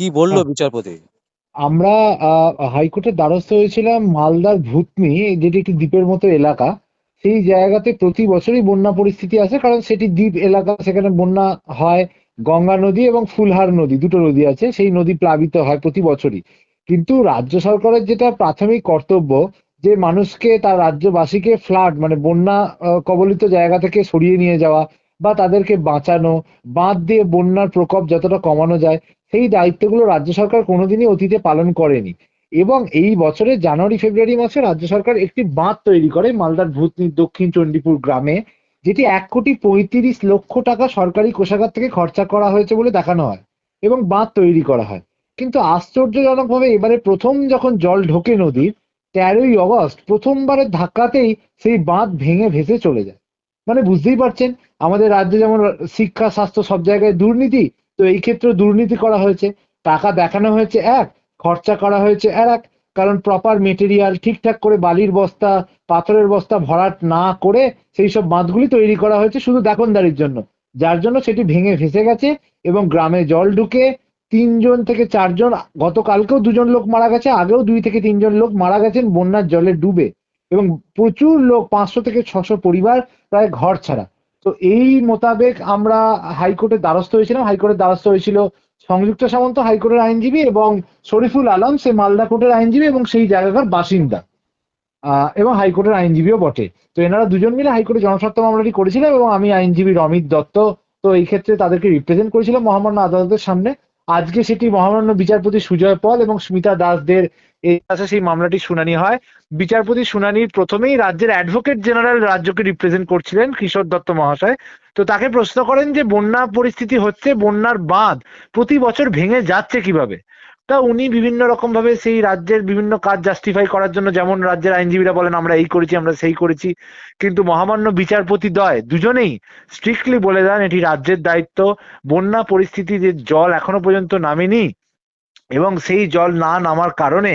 কি বলল হ্যাঁ। বিচারপতি? আমরা হাইকোর্টের দ্বারস্থ হয়েছিলাম মালদার ভূতনি যেটি একটি দ্বীপের মতো এলাকা। সেই জায়গাতে প্রতি বছরই বন্যা পরিস্থিতি আসে কারণ সেটি দ্বীপ এলাকা সেখানে বন্যা হয় গঙ্গা নদী এবং ফুলহার নদী দুটো নদী আছে সেই নদী প্লাবিত হয় প্রতি বছরই। কিন্তু রাজ্য সরকারের যেটা প্রাথমিক কর্তব্য যে মানুষকে তার রাজ্যবাসীকে ফ্লাড মানে বন্যা কবলিত জায়গা থেকে সরিয়ে নিয়ে যাওয়া বা তাদেরকে বাঁচানো, বাঁধ দিয়ে বন্যার প্রকোপ যতটা কমানো যায়, সেই দায়িত্বগুলো রাজ্য সরকার কোনোদিনই অতীতে পালন করেনি। এবং এই বছরের জানুয়ারি, ফেব্রুয়ারি মাসে রাজ্য সরকার একটি বাঁধ তৈরি করে মালদার ভূতনির দক্ষিণ চণ্ডীপুর গ্রামে, যেটি এক কোটি পঁয়ত্রিশ লক্ষ টাকা সরকারি কোষাগার থেকে খরচা করা হয়েছে বলে দেখানো হয় এবং বাঁধ তৈরি করা হয়। কিন্তু আশ্চর্যজনকভাবে এবারে প্রথম যখন জল ঢোকে নদীর, তেরোই অগস্ট প্রথমবারের ধাক্কাতেই সেই বাঁধ ভেঙে ভেসে চলে যায়। মানে বুঝতেই পারছেন, আমাদের রাজ্যে যেমন শিক্ষা, স্বাস্থ্য সব জায়গায় দুর্নীতি, তো এই ক্ষেত্রে দুর্নীতি করা হয়েছে। টাকা দেখানো হয়েছে এক, খরচা করা হয়েছে আর এক, কারণ প্রপার মেটেরিয়াল ঠিকঠাক করে বালির বস্তা, পাথরের বস্তা ভরাট না করে সেই সব বাঁধগুলি তৈরি করা হয়েছে শুধু দেখনদারির জন্য। যার জন্য সেটি ভেঙে ভেসে গেছে এবং গ্রামে জল ঢুকে তিনজন থেকে চারজন, গতকালকেও দুজন লোক মারা গেছে, আগেও দুই থেকে তিনজন লোক মারা গেছেন, বন্যার জলে ডুবে। এবং প্রচুর লোক, পাঁচশো থেকে ছশো পরিবার প্রায় ঘর ছাড়া। তো এই মোতাবেক আমরা হাইকোর্টের দ্বারস্থ হয়েছিলাম। হাইকোর্টের দ্বারস্থ হয়েছিল সংযুক্ত সামন্ত হাইকোর্টের আইনজীবী এবং শরীফুল আলম, সে মালদা কোর্টের আইনজীবী এবং সেই জায়গাকার বাসিন্দা। এবং হাইকোর্টের আইনজীবীও বটে। তো এনারা দুজন মিলে হাইকোর্টে জনস্বার্থ মামলাটি করেছিলাম এবং আমি আইনজীবী রমিত দত্ত, তো এই ক্ষেত্রে তাদেরকে রিপ্রেজেন্ট করেছিলাম মহামান্য আদালতের সামনে। আজকে সেটি মহামান্য বিচারপতি সুজয় পল এবং স্মিতা দাসদের কাছে সেই মামলাটি শুনানি হয়। বিচারপতি শুনানির প্রথমেই রাজ্যের অ্যাডভোকেট জেনারেল রাজ্যকে রিপ্রেজেন্ট করছিলেন কিশোর দত্ত মহাশয়। তো তাকে প্রশ্ন করেন যে, বন্যা পরিস্থিতি হচ্ছে, বন্যার বাঁধ প্রতি বছর ভেঙে যাচ্ছে কীভাবে? তা উনি বিভিন্ন রকম ভাবে সেই রাজ্যের বিভিন্ন কাজ জাস্টিফাই করার জন্য, যেমন রাজ্যের আইনজীবীরা বলেন, আমরা এই করেছি, আমরা সেই করেছি। কিন্তু মহামান্য বিচারপতি দয় দুজনেই স্ট্রিক্টলি বলে দেন, এটি রাজ্যের দায়িত্ব। বন্যা পরিস্থিতি যে জল এখনও পর্যন্ত নামেনি। এবং সেই জল না নামার কারণে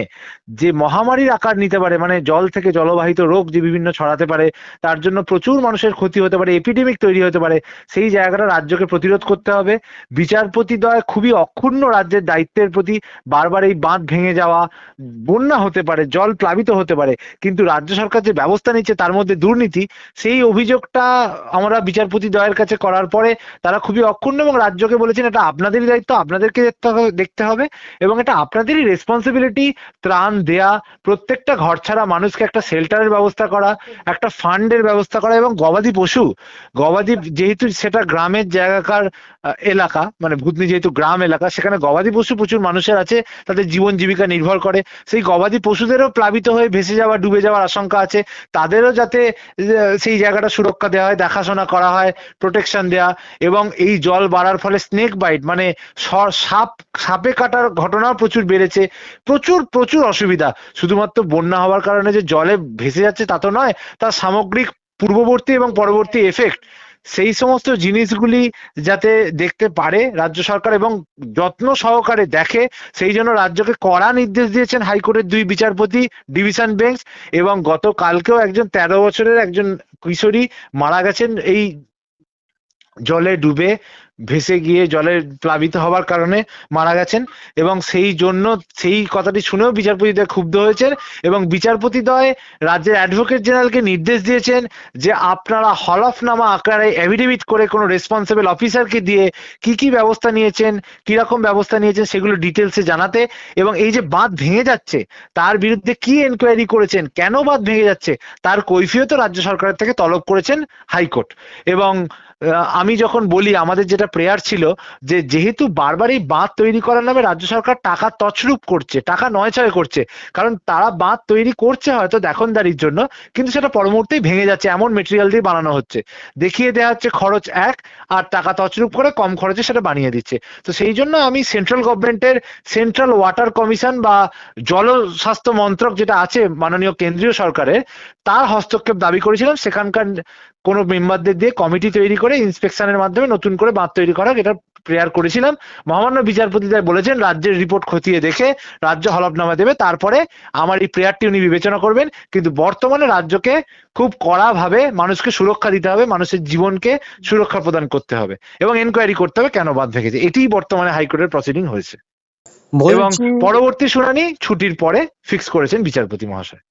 যে মহামারীর আকার নিতে পারে মানে জল থেকে জলবাহিত রোগ যে বিভিন্ন ছড়াতে পারে, তার জন্য প্রচুর মানুষের ক্ষতি হতে পারে এপিডেমিক তৈরি হতে পারে, সেই জায়গাটা রাজ্যকে প্রতিরোধ করতে হবে। বিচারপতি দয় খুবই অক্ষুণ্ণ রাজ্যের দায়িত্বের প্রতি বারবার এই বাঁধ ভেঙে যাওয়া, বন্যা হতে পারে, জল প্লাবিত হতে পারে, কিন্তু রাজ্য সরকার যে ব্যবস্থা নিচ্ছে তার মধ্যে দুর্নীতি, সেই অভিযোগটা আমরা বিচারপতি দয়ের কাছে করার পরে তারা খুবই অক্ষুণ্ণ এবং রাজ্যকে বলেছেন এটা আপনাদেরই দায়িত্ব, আপনাদেরকে দেখতে হবে। এবং এটা আপনাদেরই রেসপন্সিবিলিটি ত্রাণ দেয়া, প্রত্যেকটা ঘর ছাড়া মানুষকে একটা শেল্টারের ব্যবস্থা করা, একটা ফান্ডের ব্যবস্থা করা এবং গবাদি পশু। গবাদি যেহেতু সেটা গ্রামের জায়গাকার এলাকা মানে ভূতনি যেহেতু গ্রাম এলাকা, সেখানে গবাদি পশু প্রচুর মানুষের আছে, তাদের জীবন জীবিকা নির্ভর করে। সেই গবাদি পশুদেরও প্লাবিত হয়ে ভেসে যাওয়া, ডুবে যাওয়ার আশঙ্কা আছে। তাদেরও যাতে সেই জায়গাটা সুরক্ষা দেওয়া হয়, দেখাশোনা করা হয় প্রোটেকশন দেওয়া এবং এই জল বাড়ার ফলে স্নেক বাইট মানে সাপ, সাপে কাটার ঘটনাও প্রচুর বেড়েছে, প্রচুর প্রচুর অসুবিধা। শুধুমাত্র বন্যা হওয়ার কারণে যে জলে ভেসে যাচ্ছে তা তো নয়, তার সামগ্রিক পূর্ববর্তী এবং পরবর্তী এফেক্ট সেই সমস্ত জিনিসগুলি যাতে দেখতে পারে রাজ্য সরকার এবং যত্ন সহকারে দেখে, সেই জন্য রাজ্যকে কড়া নির্দেশ দিয়েছেন হাইকোর্টের দুই বিচারপতি, ডিভিশন বেঞ্চ এবং গতকালকেও একজন তেরো বছরের একজন কিশোরী মারা গেছেন এই জলে ডুবে। ভেসে গিয়ে জলে প্লাবিত হওয়ার কারণে মারা গেছেন এবং সেই জন্য সেই কথাটি শুনেও বিচারপতিদ্বয় ক্ষুব্ধ হয়েছেন এবং বিচারপতিদ্বয় রাজ্যের অ্যাডভোকেট জেনারেলকে নির্দেশ দিয়েছেন যে আপনারা হলফনামা আকারে এভিডেভিট করে কোনো রেসপন্সিবল অফিসারকে দিয়ে কি কি ব্যবস্থা নিয়েছেন কীরকম ব্যবস্থা নিয়েছেন সেগুলো ডিটেলসে জানাতে এবং এই যে বাঁধ ভেঙে যাচ্ছে তার বিরুদ্ধে কি এনকোয়ারি করেছেন, কেন বাঁধ ভেঙে যাচ্ছে তার কৈফিয়ত রাজ্য সরকারের থেকে তলব করেছেন হাইকোর্ট এবং আমি যখন বলি আমাদের যেটা প্রেয়ার ছিল যে যেহেতু বারবার এই বাঁধ তৈরি করার নামে রাজ্য সরকার টাকা তছরূপ করছে, টাকা নয় ছয় করছে, কারণ তারা বাঁধ তৈরি করছে হয়তো দেখনদারির জন্য, কিন্তু সেটা পরমুহূর্তেই ভেঙে যাচ্ছে, এমন মেটেরিয়াল দিয়ে বানানো হচ্ছে। দেখিয়ে দেওয়া হচ্ছে খরচ এক, আর টাকা তছরূপ করে কম খরচে সেটা বানিয়ে দিচ্ছে। তো সেই জন্য আমি সেন্ট্রাল গভর্নমেন্টের সেন্ট্রাল ওয়াটার কমিশন বা জল স্বাস্থ্য মন্ত্রক যেটা আছে মাননীয় কেন্দ্রীয় সরকারের, তার হস্তক্ষেপ দাবি করেছিলাম। সেখানকার কোনো মেম্বারদের দিয়ে কমিটি তৈরি করে ইন্সপেকশনের মাধ্যমে নতুন করে বাঁধ তৈরি করা এটা প্রেয়ার করেছিলাম। মহামান্য বিচারপতি তাই বলেছেন রাজ্যের রিপোর্ট খতিয়ে দেখে রাজ্য হলফনামা দেবে তারপরে আমার এই প্রেয়ারটি উনি বিবেচনা করবেন। কিন্তু বর্তমানে রাজ্যকে খুব কড়াভাবে মানুষকে সুরক্ষা দিতে হবে মানুষের জীবনকে সুরক্ষা প্রদান করতে হবে এবং এনকোয়ারি করতে হবে কেন বাঁধ ভেঙেছে। এটিই বর্তমানে হাইকোর্টের প্রসিডিং হয়েছে। এবং পরবর্তী শুনানি ছুটির পরে ফিক্স করেছেন বিচারপতি মহাশয়।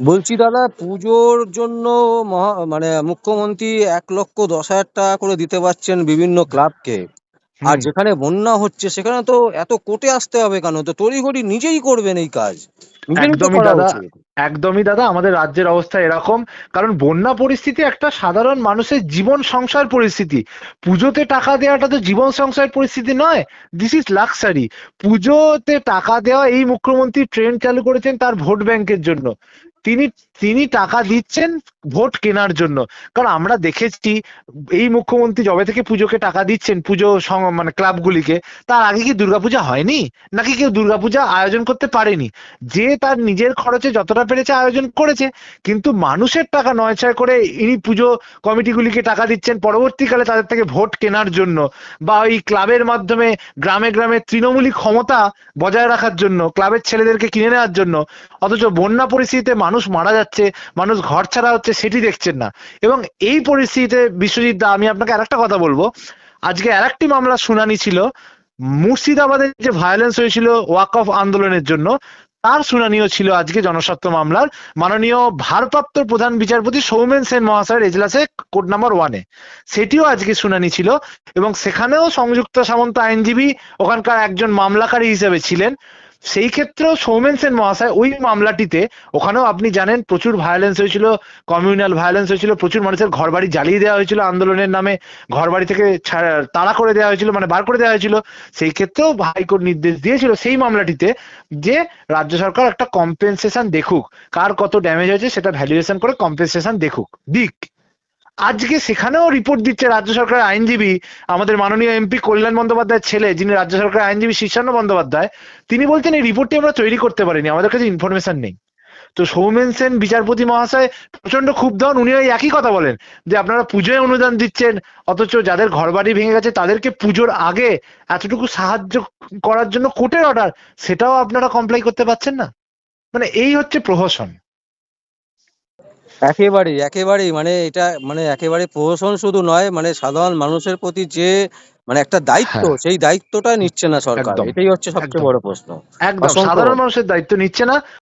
বলছি দাদা পুজোর জন্য মহা মানে মুখ্যমন্ত্রী এক লক্ষ দশ হাজার টাকা করে দিতে পারছেন বিভিন্ন ক্লাবকে। আর যেখানে বন্যা হচ্ছে সেখানে তো এত কোটে আসতে হবে কেন? তো তড়িঘড়ি নিজেই করবেন এই কাজ। একদমই দাদা একদমই দাদা আমাদের রাজ্যের অবস্থা এরকম। কারণ বন্যা পরিস্থিতি একটা সাধারণ মানুষের জীবন সংসার পরিস্থিতি। পুজোতে টাকা দেওয়াটা তো জীবন সংসার পরিস্থিতি নয়। দিস ইজ লাক্সারি পুজোতে টাকা দেওয়া এই মুখ্যমন্ত্রী ট্রেন চালু করেছেন তার ভোট ব্যাংকের জন্য। তিনি তিনি টাকা দিচ্ছেন ভোট কেনার জন্য। কারণ আমরা দেখেছি, এই মুখ্যমন্ত্রী জবে থেকে পুজোকে টাকা দিচ্ছেন, পুজো মানে ক্লাবগুলিকে, তার আগে কি দুর্গাপূজা হয়নি? নাকি কেউ দুর্গাপূজা আয়োজন করতে পারেনি? যে তার নিজের খরচে যতটা পেরেছে আয়োজন করেছে, কিন্তু মানুষের টাকা নয় ছয় করে ইনি পুজো কমিটিগুলিকে টাকা দিচ্ছেন পরবর্তীকালে তাদের থেকে ভোট কেনার জন্য, বা ওই ক্লাবের মাধ্যমে গ্রামে গ্রামে তৃণমূলী ক্ষমতা বজায় রাখার জন্য, ক্লাবের ছেলেদেরকে কিনে নেওয়ার জন্য, অথচ বন্যা পরিস্থিতিতে মানুষ মারা যাচ্ছে, মানুষ ঘর ছাড়া হচ্ছে সেটি দেখছেন না। এবং এই পরিস্থিতিতে বিশ্বজিৎ দা, আমি আপনাকে আরেকটা কথা বলব। আজকে আরেকটি মামলা শুনানি ছিল, মুর্শিদাবাদে যে ভায়োলেন্স হয়েছিল ওয়াক অফ আন্দোলনের জন্য, তার শুনানিও ছিল আজকে জনস্বার্থ মামলার। মাননীয় ভারপ্রাপ্ত প্রধান বিচারপতি সৌমেন সেন মহাশয়ের এজলাসে কোর্ট নাম্বার ওয়ানে সেটিও আজকে শুনানি ছিল এবং সেখানেও সংযুক্ত সামন্ত আইনজীবী ওখানকার একজন মামলাকারী হিসেবে ছিলেন। সেই ক্ষেত্রেও সৌমেন সেন মহাশয় ওই মামলাটিতে, ওখানেও আপনি জানেন প্রচুর ভায়োলেন্স হয়েছিল কমিউনাল ভায়োলেন্স হয়েছিল, প্রচুর মানুষের ঘর বাড়ি জ্বালিয়ে দেওয়া হয়েছিল আন্দোলনের নামে ঘর বাড়ি থেকে তাড়া করে দেওয়া হয়েছিল মানে বার করে দেওয়া হয়েছিল। সেই ক্ষেত্রেও হাইকোর্ট নির্দেশ দিয়েছিল সেই মামলাটিতে যে রাজ্য সরকার একটা কম্পেনসেশন দেখুক, কার কত ড্যামেজ হয়েছে সেটা ভ্যালুয়েশন করে কম্পেনসেশন দেখুক। দিক। আজকে সেখানেও রিপোর্ট দিচ্ছে রাজ্য সরকারের আইনজীবী, আমাদের মাননীয় এমপি কল্যাণ বন্দ্যোপাধ্যায়ের ছেলে, যিনি রাজ্য সরকারের আইনজীবী শীর্ষান্ন বন্দ্যোপাধ্যায়, তিনি বলছেন এই রিপোর্টটি আমরা তৈরি করতে পারিনি, আমাদের কাছে ইনফরমেশন নেই। তো সৌমেন সেন, বিচারপতি মহাশয় প্রচণ্ড ক্ষুব্ধ হন উনি ওই একই কথা বলেন, যে আপনারা পুজোয় অনুদান দিচ্ছেন, অথচ যাদের ঘরবাড়ি ভেঙে গেছে, তাদেরকে পুজোর আগে এতটুকু সাহায্য করার জন্য কোর্টের অর্ডার সেটাও আপনারা কমপ্লাই করতে পারছেন না? মানে এই হচ্ছে প্রহসন। একেবারেই একেবারেই মানে এটা মানে একেবারে প্রহসন শুধু নয় মানে সাধারণ মানুষের প্রতি যে মানে একটা দায়িত্ব হ্যাঁ। সেই দায়িত্বটা নিচ্ছে না সরকার। এটাই হচ্ছে সবচেয়ে বড় প্রশ্ন। একদম। সাধারণ মানুষের দায়িত্ব নিচ্ছে না